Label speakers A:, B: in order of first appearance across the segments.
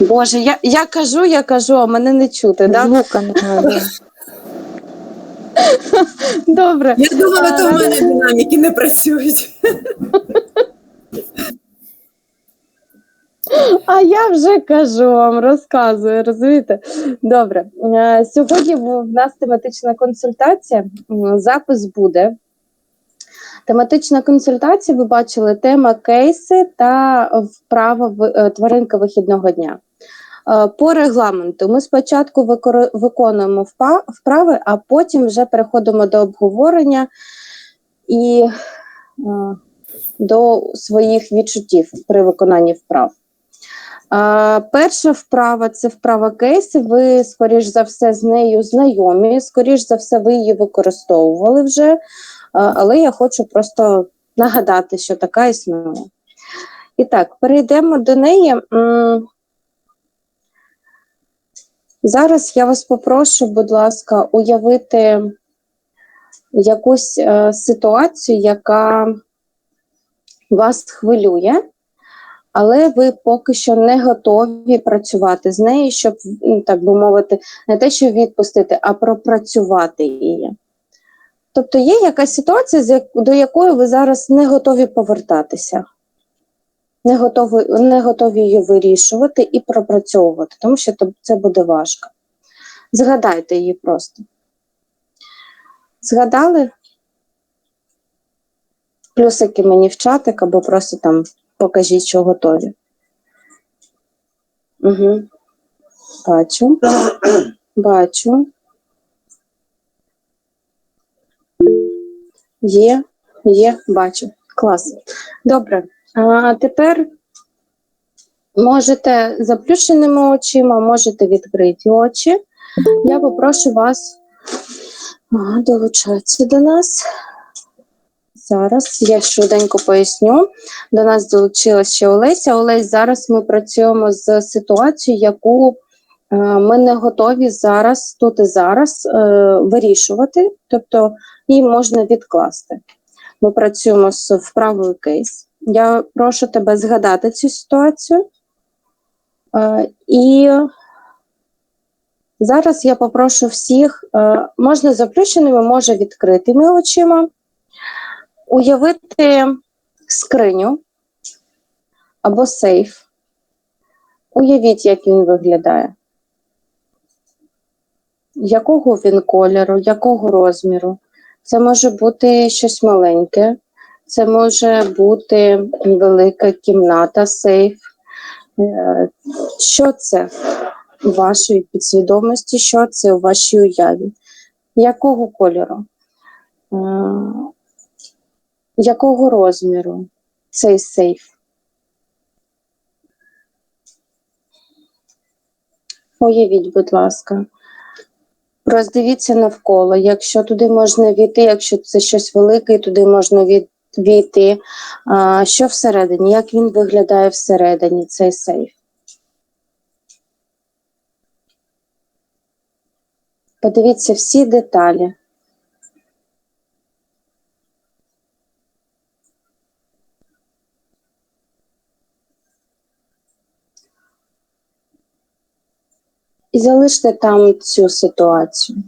A: Боже, я, я кажу, я кажу, а мене не чути, да?
B: Звука немає.
A: Добре.
C: Я думала, то в мене динаміки не працюють.
A: А я вже кажу вам, розказую, розумієте? Добре. Е, Сьогодні в нас тематична консультація. Запис буде. Тематична консультація, ви бачили, тема кейси та вправа в- е, тваринка вихідного дня. Е, По регламенту ми спочатку виконуємо вправи, а потім вже переходимо до обговорення і е, до своїх відчуттів при виконанні вправ. Перша вправа це вправа кейси. Ви, скоріш за все, з нею знайомі. Скоріш за все, ви її використовували вже. Але я хочу просто нагадати, що така існує. І так, перейдемо до неї. Зараз я вас попрошу, будь ласка, уявити якусь е, ситуацію, яка вас хвилює але ви поки що не готові працювати з нею, щоб, ну, так би мовити, не те, що відпустити, а пропрацювати її. Тобто є якась ситуація, до якої ви зараз не готові повертатися, не готові, не готові її вирішувати і пропрацьовувати, тому що це буде важко. Згадайте її просто. Згадали? Плюсики мені в чатик або просто там покажіть, що готові. Угу. Бачу. Бачу. Є, є, бачу. Клас. Добре. А тепер можете заплющеними очима, можете відкриті очі. Я попрошу вас долучатися до нас. Зараз я швиденько поясню. До нас долучилася ще Олеся. Олесь, зараз ми працюємо з ситуацією, яку е, ми не готові зараз, тут і зараз е, вирішувати, тобто її можна відкласти. Ми працюємо з вправою кейс. Я прошу тебе згадати цю ситуацію. Е, і зараз я попрошу всіх, е, можна заплющеними, може відкритими очима уявити скриню або сейф. Уявіть, як він виглядає. Якого він кольору, якого розміру. Це може бути щось маленьке, це може бути велика кімната, сейф. Е, Що це у вашій підсвідомості, що це у вашій уяві? Якого кольору? Е, якого розміру цей сейф? Уявіть, будь ласка. Роздивіться навколо. Якщо туди можна війти, якщо це щось велике, туди можна від- війти. Що всередині? Як він виглядає всередині, цей сейф? Подивіться всі деталі. І залиште там цю ситуацію.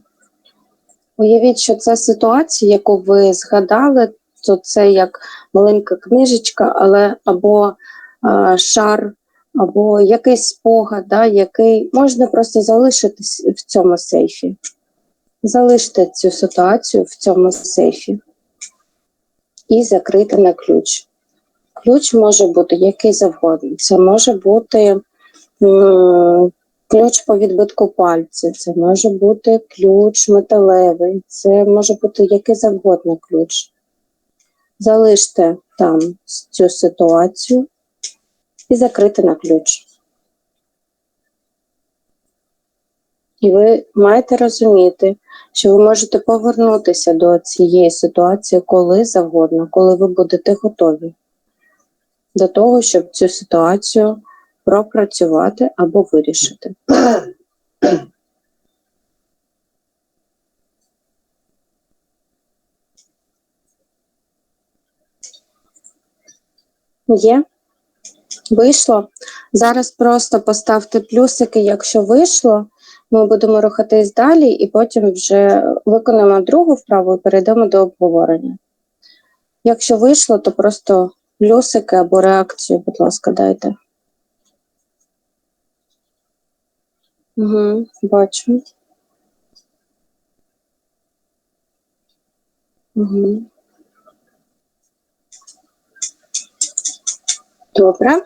A: Уявіть, що це ситуація, яку ви згадали, то це як маленька книжечка, але або а, шар, або якийсь спогад, да, який можна просто залишити в цьому сейфі. Залиште цю ситуацію в цьому сейфі і закрити на ключ. Ключ може бути який завгодно. Це може бути м, ключ по відбитку пальця, це може бути ключ металевий, це може бути який завгодно ключ. Залиште там цю ситуацію і закрити на ключ. І ви маєте розуміти, що ви можете повернутися до цієї ситуації коли завгодно, коли ви будете готові до того, щоб цю ситуацію пропрацювати або вирішити. Є? Вийшло. Зараз просто поставте плюсики, якщо вийшло. Ми будемо рухатись далі, і потім вже виконаємо другу вправу і перейдемо до обговорення. Якщо вийшло, то просто плюсики або реакцію, будь ласка, дайте. Угу, бачу. Угу. Добре.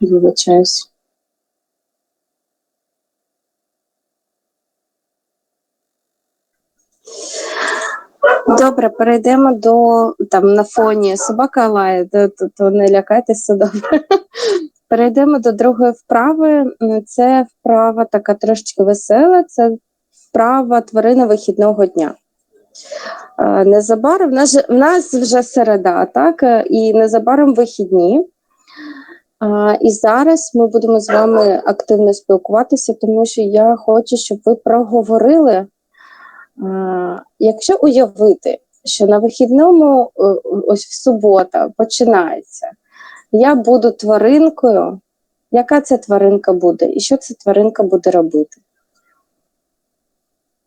A: Вибачаюсь. Добре, перейдемо до там на фоні собака лає, то, то, то не лякайтеся добре. Перейдемо до другої вправи. Це вправа така трошечки весела. Це вправа тварини вихідного дня. Е, Незабаром в нас, в нас вже середа, так? Е, І незабаром вихідні. А, і зараз ми будемо з вами активно спілкуватися, тому що я хочу, щоб ви проговорили. Якщо уявити, що на вихідному, е, ось в субота, починається, я буду тваринкою, яка це тваринка буде, і що ця тваринка буде робити?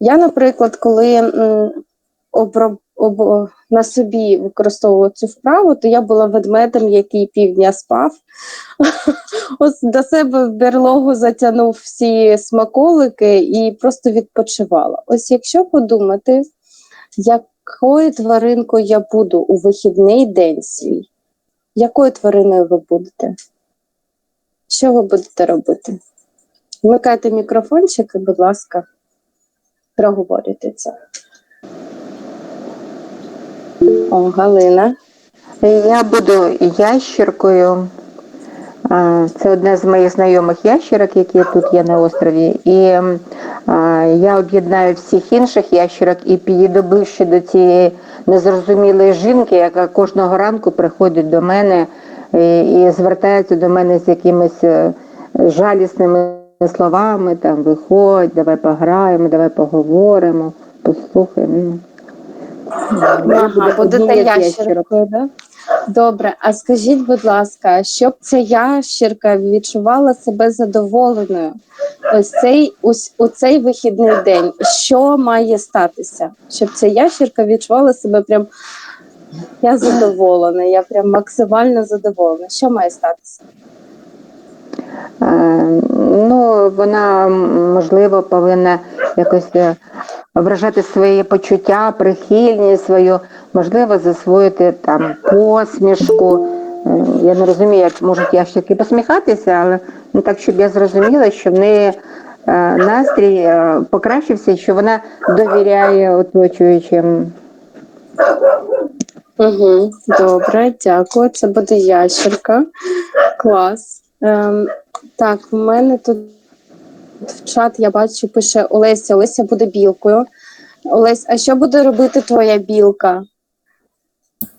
A: Я, наприклад, коли оброб, об, на собі використовувала цю вправу, то я була ведмедем, який півдня спав. Ось до себе в берлогу затягнув всі смаколики і просто відпочивала. Ось якщо подумати, якою тваринкою я буду у вихідний день свій, якою твариною ви будете? Що ви будете робити? Вмикайте мікрофончик і, будь ласка, проговорюйте це. О, Галина.
B: Я буду ящіркою. А, Це одна з моїх знайомих ящерок, які тут є на острові. І я об'єднаю всіх інших ящерок і підійду ближче до цієї незрозумілої жінки, яка кожного ранку приходить до мене і, і звертається до мене з якимись е, жалісними словами, там виходь, давай пограємо, давай поговоримо, послухаємо. Ну,
A: Ага, будете ящеркою, да? Добре, а скажіть, будь ласка, щоб ця ящерка відчувала себе задоволеною ось цей ось у цей вихідний день, що має статися? Щоб ця ящерка відчувала себе прям я задоволена, я прям максимально задоволена. Що має статися?
B: Е, Ну, вона можливо повинна якось е, вражати свої почуття, прихильність свою, можливо, засвоїти там посмішку. Е, Я не розумію, як можуть ящики посміхатися, але ну, так, щоб я зрозуміла, що в неї е, настрій е, покращився, що вона довіряє оточуючим.
A: Угу, добре, дякую. Це буде ящерка. Клас. Ем, так, в мене тут в чат я бачу, пише Олеся. Олеся буде білкою. Олесь, а що буде робити твоя білка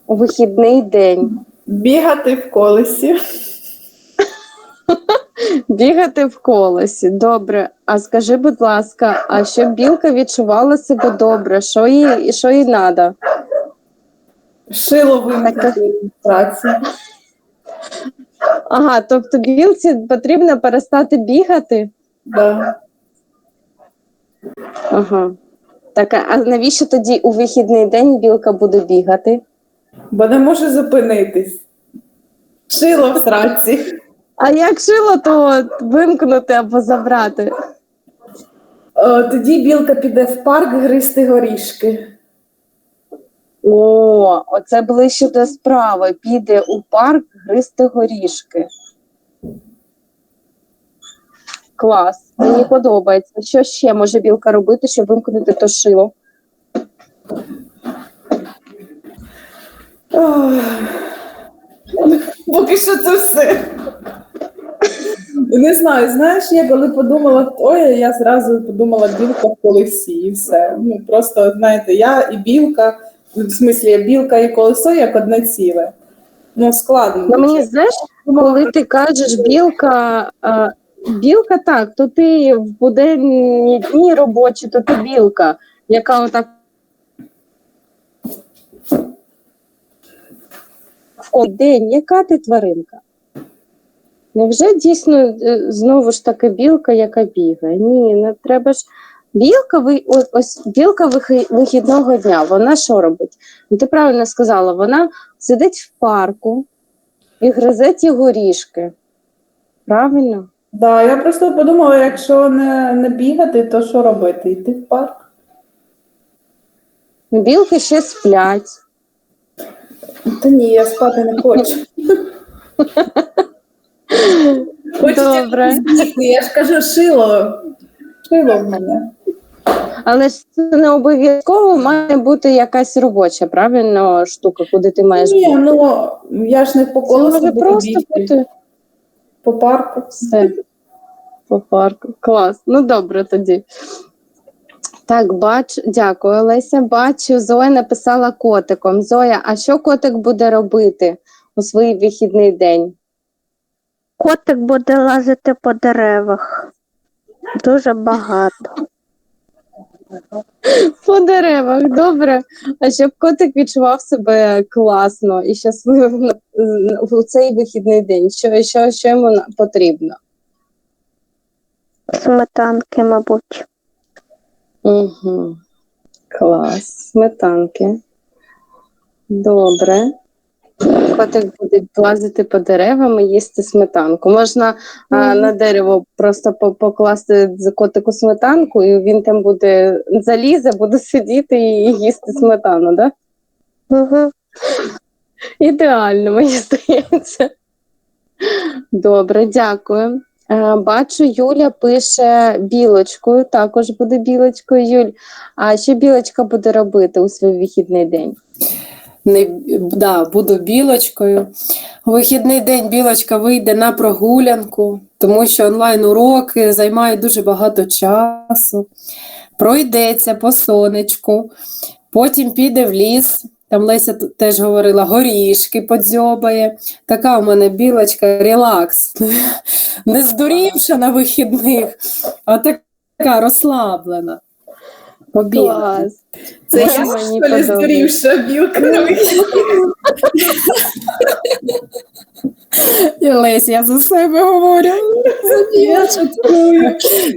A: у вихідний день?
C: Бігати в колесі.
A: Бігати в колесі. Добре. А скажи, будь ласка, а щоб білка відчувала себе добре, що їй, що їй треба?
C: Шило вимкнути.
A: Ага, тобто білці потрібно перестати бігати?
C: Да.
A: Ага. Так, а навіщо тоді у вихідний день білка буде бігати?
C: Бо не може зупинитись. Шило в сраці.
A: А як шило, то вимкнути або забрати.
C: О, тоді білка піде в парк гристи горішки.
A: О, оце ближче до справи. Піде у парк гристи горішки. Клас, мені подобається. Що ще може білка робити, щоб вимкнути то шило?
C: Поки що це все. Не знаю, знаєш, я коли подумала ой, я зразу подумала білка в колесі і все. Ну просто знаєте, я і білка, в смислі білка і колесо як одне ціле. Ну, складно.
A: Ну, мені знаєш, коли ти кажеш білка, а, білка так, то ти в буденні дні робочі, то ти білка, яка отак. В день, яка ти тваринка? Невже дійсно е, знову ж таки білка, яка бігає? Ні, не треба ж. Білка, ось білка вихідного дня, вона що робить? Ну, ти правильно сказала, вона сидить в парку і гризе ті горішки. Правильно?
C: Да, я просто подумала, якщо не, не бігати, то що робити? Йти в парк?
A: Білки ще сплять.
C: Та ні, я спати не хочу. Хочеться
A: Добре.
C: я ж кажу, шило. Шило в мене.
A: Але ж це не обов'язково має бути якась робоча, правильно, штука, куди ти маєш
C: Ні,
A: бути.
C: ну я ж не по
A: Це
C: колесу
A: може просто бути
C: по парку.
A: все по парку. Клас. Ну добре тоді. Так, бачу, дякую, Леся. Бачу, Зоя написала котиком. Зоя, а що котик буде робити у свій вихідний день?
D: Котик буде лазити по деревах. Дуже багато.
A: По деревах, добре. А щоб котик відчував себе класно і щасливим на- у цей вихідний день. Що, що, що йому потрібно?
D: Сметанки, мабуть.
A: Угу. Клас. Сметанки. Добре. Котик буде лазити по деревам і їсти сметанку. Можна а, на дерево просто по- покласти котику сметанку, і він там буде залізе, буде сидіти і їсти сметану, так? Да?
D: Угу.
A: Ідеально, мені здається. Добре, дякую. Е, Бачу, Юля пише білочкою, також буде білочкою. Юль, а що білочка буде робити у свій вихідний день?
E: Не, да, буду білочкою. У вихідний день білочка вийде на прогулянку, тому що онлайн-уроки займають дуже багато часу. Пройдеться по сонечку, потім піде в ліс. Там Леся теж говорила, горішки подзьобає. Така у мене білочка, релакс. Не здурівша на вихідних, а така розслаблена. Побігла.
A: Клас.
C: Це я
A: мені
C: що здурівша білка
E: Лесь, я за себе говорю.
C: Я.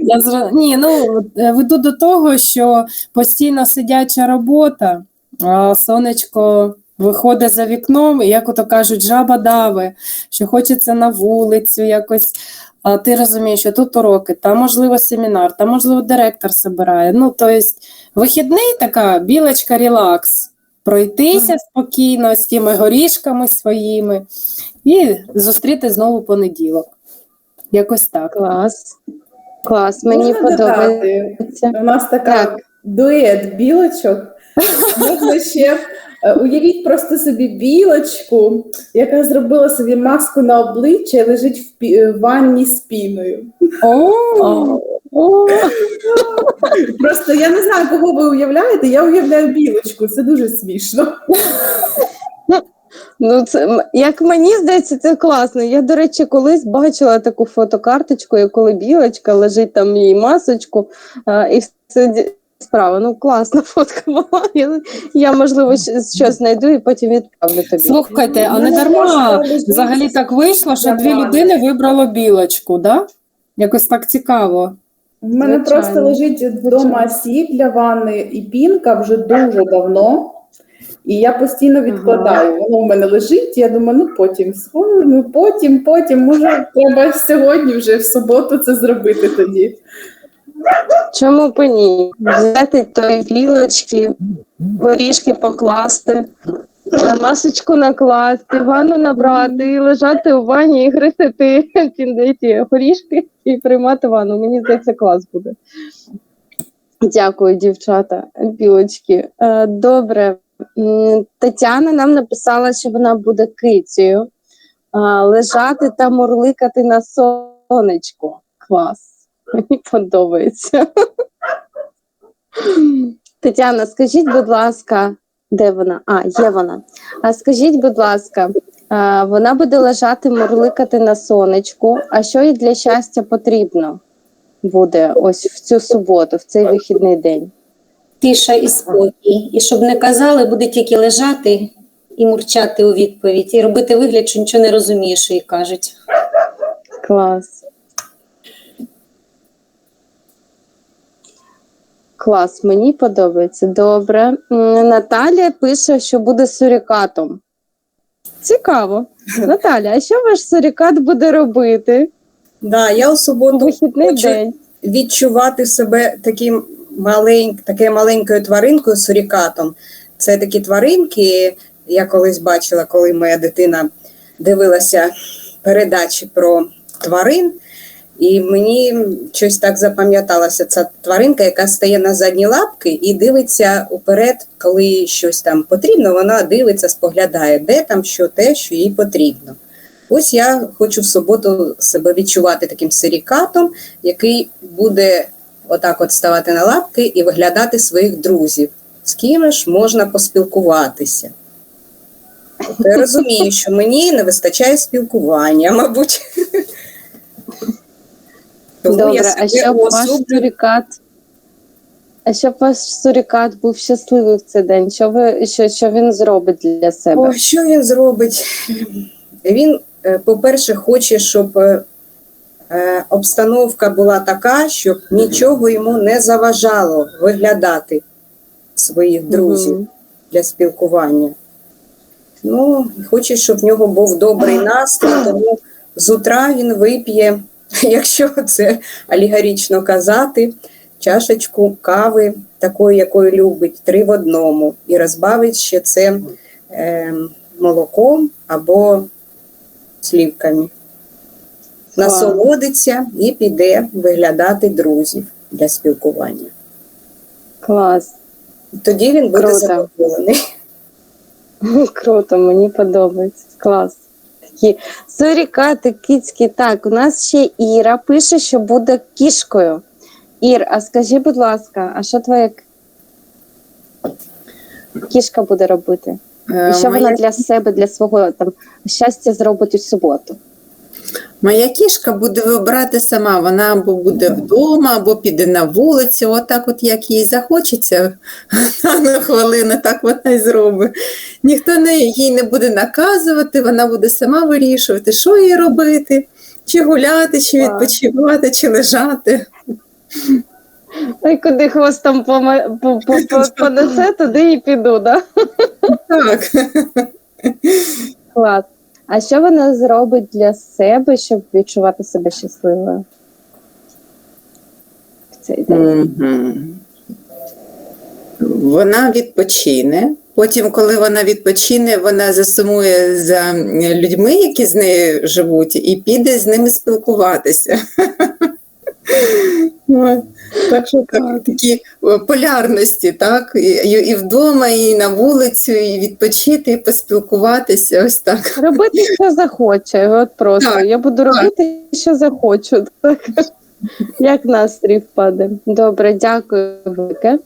E: Я зра... Ні, ну е, веду до того, що постійно сидяча робота, а сонечко виходить за вікном, і як ото кажуть, жаба дави, що хочеться на вулицю якось. А ти розумієш, що тут уроки, там можливо семінар, там можливо директор збирає. Ну, тобто, вихідний така білочка релакс. Пройтися спокійно з тими горішками своїми і зустріти знову понеділок. Якось так.
A: Клас. Клас, мені
C: Можна
A: подобається.
C: додати? У нас така
A: Так.
C: дует білочок. Можна ще уявіть просто собі білочку, яка зробила собі маску на обличчя і лежить в, пі- е, в ванні з піною. Просто я не знаю, кого ви уявляєте. Я уявляю білочку. Це дуже смішно.
A: Ну, це як мені здається, це класно. Я, до речі, колись бачила таку фотокарточку, коли білочка лежить там її масочку, а, і все справа. Ну, класна фотка була. Я, я можливо, щось знайду і потім відправлю тобі.
E: Слухайте, а не дарма взагалі так вийшло, що дві людини вибрало білочку, да? Якось так цікаво.
C: В мене
A: Звичайно.
C: просто лежить вдома сіль для ванни і пінка вже дуже давно. І я постійно відкладаю. Воно в мене лежить, я думаю, ну потім схожу, ну потім, потім, може, треба сьогодні вже в суботу це зробити тоді.
A: Чому б ні? Взяти тої білочки, горішки покласти, масочку накласти, ванну набрати, і лежати у ванні і гризти ті, горішки і приймати ванну. Мені здається, клас буде. Дякую, дівчата, білочки. Е, Добре. Тетяна нам написала, що вона буде кицею. Лежати та мурликати на сонечку. Клас. Мені подобається. Тетяна, скажіть, будь ласка, де вона? А, є вона. А скажіть, будь ласка, вона буде лежати, мурликати на сонечку. А що їй для щастя потрібно буде ось в цю суботу, в цей вихідний день?
F: тиша і спокій. І щоб не казали, буде тільки лежати і мурчати у відповідь, і робити вигляд, що нічого не розумієш, що їй кажуть.
A: Клас. Клас, мені подобається. Добре. М, Наталія пише, що буде сурікатом. Цікаво. Наталя, а що ваш сурікат буде робити
G: Да, я у суботу
A: вихідний
G: хочу
A: день?
G: відчувати себе таким малень, такою маленькою тваринкою сурікатом. Це такі тваринки, я колись бачила, коли моя дитина дивилася передачі про тварин. І мені щось так запам'яталася ця тваринка, яка стає на задні лапки і дивиться уперед, коли щось там потрібно, вона дивиться, споглядає, де там що те, що їй потрібно. Ось я хочу в суботу себе відчувати таким сирікатом, який буде отак от ставати на лапки і виглядати своїх друзів. З ким ж можна поспілкуватися. Тобто я розумію, що мені не вистачає спілкування, мабуть. Тому я
A: Добре, а
G: себе
A: щоб ваш сурікат. А щоб ваш сурікат був щасливий в цей день, що ви що, що він зробить для себе?
G: О, що він зробить? Він, е, по-перше, хоче, щоб е, е, обстановка була така, щоб нічого йому не заважало виглядати своїх друзів для спілкування. Ну, хоче, щоб в нього був добрий настрій, тому з утра він вип'є, якщо це алегорічно казати, чашечку кави, такої, якою любить, три в одному, і розбавить ще це е, молоком або слівками. Насолодиться і піде виглядати друзів для спілкування.
A: Клас.
G: Тоді він буде
A: Круто.
G: задоволений.
A: Круто, мені подобається. Клас. Такі сурікати, кицькі. Так, у нас ще Іра пише, що буде кішкою. Ір, а скажи, будь ласка, а що твоя кішка буде робити?
H: Е,
A: І що вона для себе, для свого там щастя зробить у суботу?
H: Моя кішка буде вибирати сама. Вона або буде вдома, або піде на вулицю, отак, от як їй захочеться на хвилину, так вона і зробить. Ніхто не, їй не буде наказувати, вона буде сама вирішувати, що їй робити, чи гуляти, чи відпочивати, чи лежати.
A: Ой, куди хвостом понесе, туди і піду, да?
H: Так.
A: Клас. А що вона зробить для себе, щоб відчувати себе щасливою? В цей день.
H: Мгм. Вона відпочине. Потім, коли вона відпочине, вона засумує за людьми, які з нею живуть, і піде з ними спілкуватися. Так що так, такі полярності, так? І, і, і вдома, і на вулицю, і відпочити, і поспілкуватися. Ось так.
A: Робити, що захоче. От просто.
H: Так,
A: Я буду робити, що захочу. Так. Як настрій впаде. Добре, дякую велике.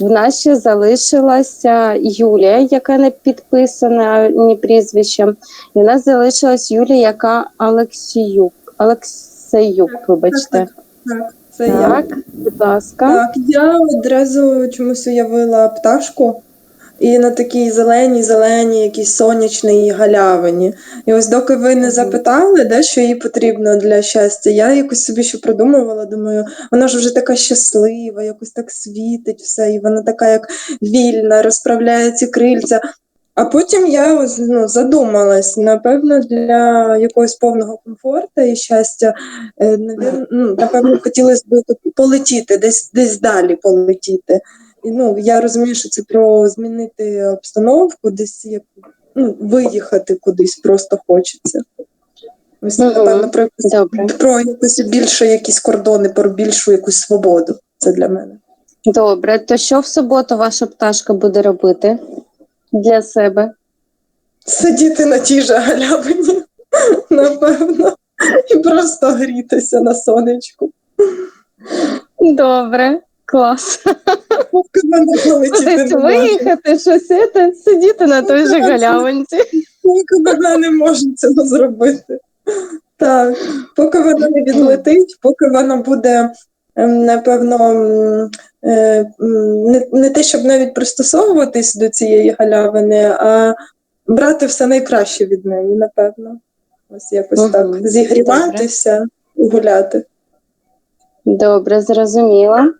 A: В нас ще залишилася Юлія, яка не підписана ні прізвищем. І в нас залишилась Юлія, яка Алексіюк. Алексеюк, вибачте.
I: Так, це я.
A: Так, будь ласка.
I: Так, я одразу чомусь уявила пташку і на такій зеленій, зеленій, якійсь сонячній галявині. І ось доки ви не запитали, де, що їй потрібно для щастя, я якось собі ще продумувала, думаю, вона ж вже така щаслива, якось так світить все, і вона така як вільна, розправляє ці крильця. А потім я ну, задумалась, напевно, для якогось повного комфорту і щастя, е, ну, напевно, хотілося б полетіти, десь, десь далі полетіти. І, ну, я розумію, що це про змінити обстановку, десь як, ну, виїхати кудись просто хочеться. Ось, напевно, про, якусь-
A: Добре.
I: про якусь більше якісь кордони, про більшу якусь свободу. Це для мене.
A: Добре, то що в суботу ваша пташка буде робити для себе?
I: Сидіти на тій же галявині, напевно, і просто грітися на сонечку.
A: Добре, клас. Десь виїхати, щось це, сидіти на той же галявинці.
I: Поки вона не може цього зробити. Так, поки вона не відлетить, поки вона буде, ем, напевно, м, е, м, не, не те, щоб навіть пристосовуватись до цієї галявини, а брати все найкраще від неї, напевно. Ось якось
A: Мгм.
I: так. Зігріватися і гуляти.
A: Добре, зрозуміла.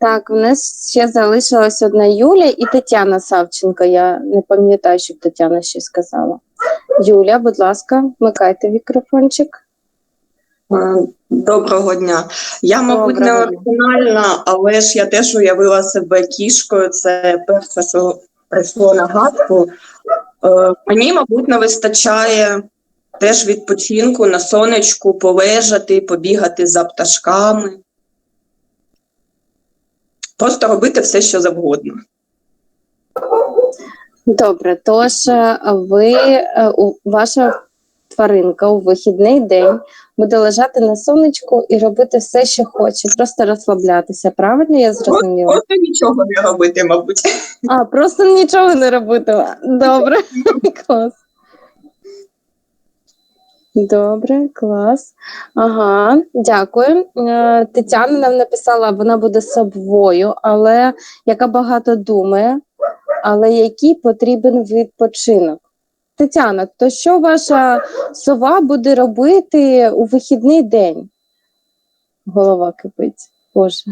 A: Так, у нас ще залишилась одна Юля і Тетяна Савченко. Я не пам'ятаю, щоб Тетяна ще сказала. Юля, будь ласка, вмикайте мікрофончик.
J: Е, Доброго дня. Я, мабуть, не
A: Доброго дня.
J: оригінальна, але ж я теж уявила себе кішкою. Це перше, що прийшло на гадку. Е, Мені, мабуть, не вистачає теж відпочинку на сонечку, полежати, побігати за пташками. Просто робити все, що завгодно.
A: Добре, тож е, ви, ваша тваринка у вихідний день буде лежати на сонечку і робити все, що хоче, просто розслаблятися. Правильно я зрозуміла?
J: Просто нічого не робити, мабуть.
A: А, просто нічого не робитиме. Добре, клас. Добре, клас. Ага, дякую. Е, Тетяна нам написала, вона буде собою, але яка багато думає, але який потрібен відпочинок. Тетяна, то що ваша сова буде робити у вихідний день? Голова кипить. Боже.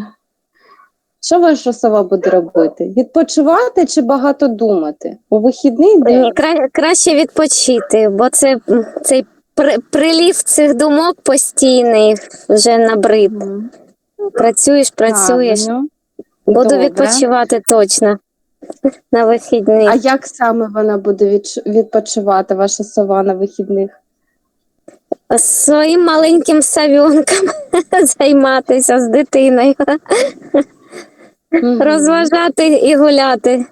A: Що ваша сова буде робити? Відпочивати чи багато думати? У вихідний день?
K: Кра- краще відпочити, бо це цей при- прилів цих думок постійний вже набрид. Працюєш, працюєш. Буду відпочивати точно на вихідних.
A: А як саме вона буде відпочивати, ваша сова на вихідних?
K: Своїм маленьким савінком займатися з дитиною, розважати і гуляти.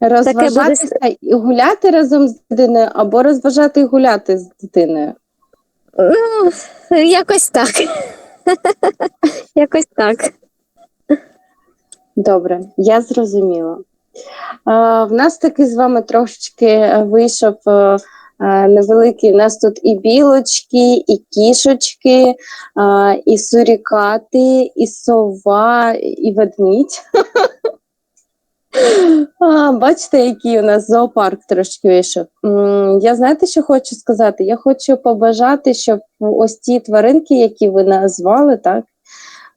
A: Розважатися і гуляти разом з дитиною, або розважати і гуляти з дитиною.
K: Ну, якось так. Якось так.
A: Добре, я зрозуміла. А, в нас таки з вами трошечки е, вийшов е, е, невеликий. У нас тут і білочки, і кішечки, і сурікати, і сова, і ведмідь. Бачите, який у нас зоопарк трошки вийшов. Я знаєте, що хочу сказати? Я хочу побажати, щоб ось ті тваринки, які ви назвали, так,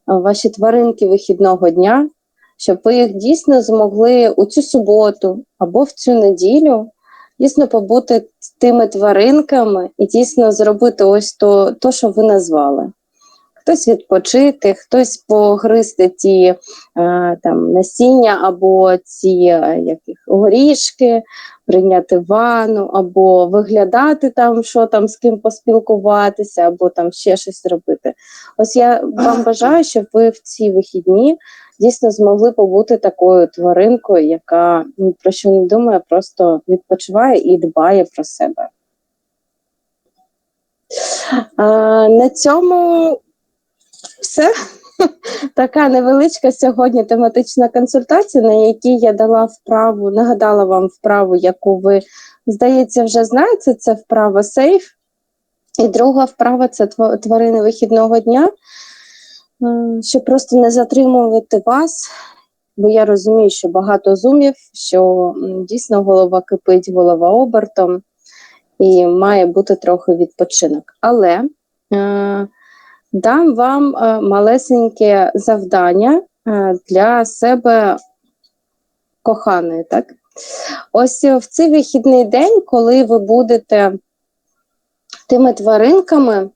A: ваші тваринки вихідного дня, щоб ви їх дійсно змогли у цю суботу або в цю неділю дійсно побути тими тваринками і дійсно зробити ось то, то що ви назвали. Хтось відпочити, хтось погризти ті е, там насіння або ці е, яких, горішки, прийняти ванну, або виглядати там, що там з ким поспілкуватися, або там ще щось робити. Ось я вам бажаю, щоб ви в ці вихідні дійсно змогли побути такою тваринкою, яка ні про що не думає, просто відпочиває і дбає про себе. А, на цьому все. Така невеличка сьогодні тематична консультація, на якій я дала вправу, нагадала вам вправу, яку ви, здається, вже знаєте. Це вправа сейф. І друга вправа це тварини вихідного дня. Щоб просто не затримувати вас, бо я розумію, що багато зумів, що дійсно голова кипить, голова обертом, і має бути трохи відпочинок. Але е, дам вам е, малесеньке завдання е, для себе коханої. Так? Ось е, в цей вихідний день, коли ви будете тими тваринками.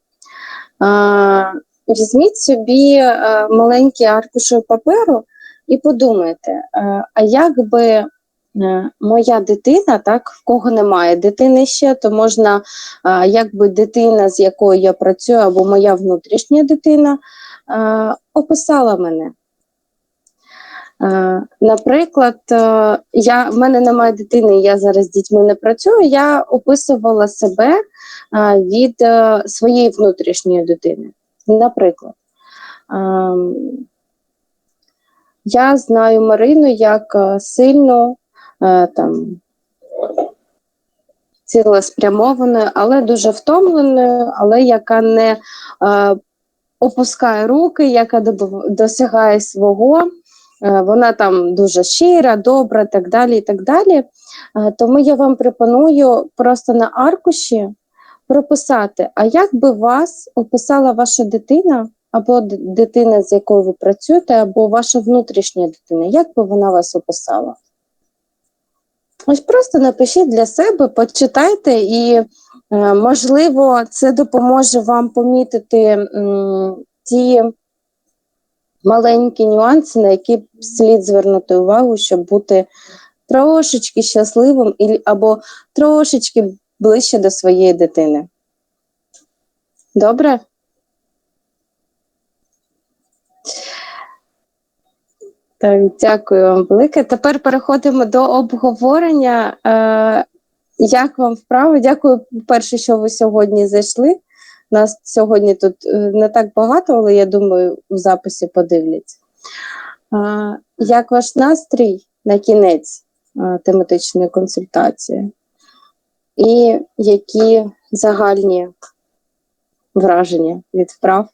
A: Візьміть собі маленький аркуш паперу і подумайте, а як би моя дитина, так, в кого немає дитини ще, то можна, е, як би дитина, з якою я працюю, або моя внутрішня дитина, е, описала мене. Е, Наприклад, е, я, в мене немає дитини, я зараз з дітьми не працюю. Я описувала себе е, від е, своєї внутрішньої дитини. Наприклад, я знаю Марину як е, сильну, е, там, цілеспрямованою, але дуже втомленою, але яка не е, опускає руки, яка досягає свого. Е, вона там дуже щира, добра, так далі. і так далі. Е, Тому я вам пропоную просто на аркуші прописати, а як би вас описала ваша дитина, або дитина, з якою ви працюєте, або ваша внутрішня дитина, як би вона вас описала? Ось просто напишіть для себе, почитайте, і, е, можливо, це допоможе вам помітити ті маленькі нюанси, на які слід звернути увагу, щоб бути трошечки щасливим або трошечки ближче до своєї дитини. Добре? Так, дякую вам велике. Тепер переходимо до обговорення. Е, як вам вправи? Дякую, перше, що ви сьогодні зайшли. Нас сьогодні тут е, не так багато, але я думаю, в записі подивляться. Е, як ваш настрій на кінець е, тематичної консультації? І які загальні враження від вправ?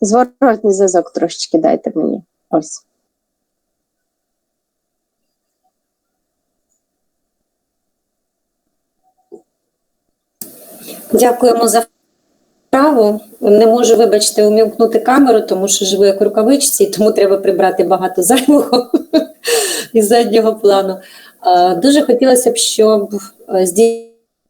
A: Зворотній зв'язок трошечки дайте мені. Ось.
F: Дякуємо за вправу. Не можу, вибачте, умімкнути камеру, тому що живу як в рукавичці, тому треба прибрати багато зайвого із заднього плану. Дуже хотілося б, щоб е,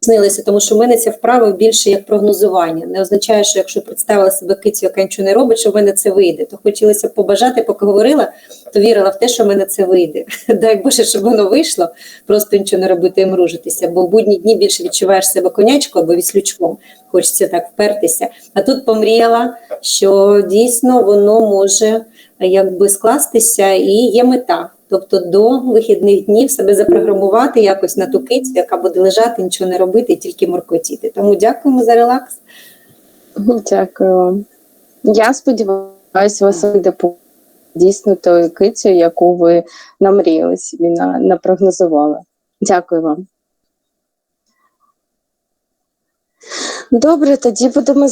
F: здійснилося, тому що в мене ця вправа більше як прогнозування. Не означає, що якщо представила себе кицю, яка нічого не робить, що в мене це вийде. То хотілося б побажати, поки говорила, то вірила в те, що в мене це вийде. Дай Боже, щоб воно вийшло, просто нічого не робити і мружитися, бо в будні дні більше відчуваєш себе конячкою або віслючком. Хочеться так впертися. А тут помріяла, що дійсно воно може якби скластися і є мета. Тобто до вихідних днів себе запрограмувати якось на ту кицю, яка буде лежати, нічого не робити тільки моркотіти. Тому дякуємо за релакс.
A: Дякую вам. Я сподіваюся, вас вийде дійсно тою кицю, яку ви намріяли собі, напрогнозували. Дякую вам. Добре, тоді будемо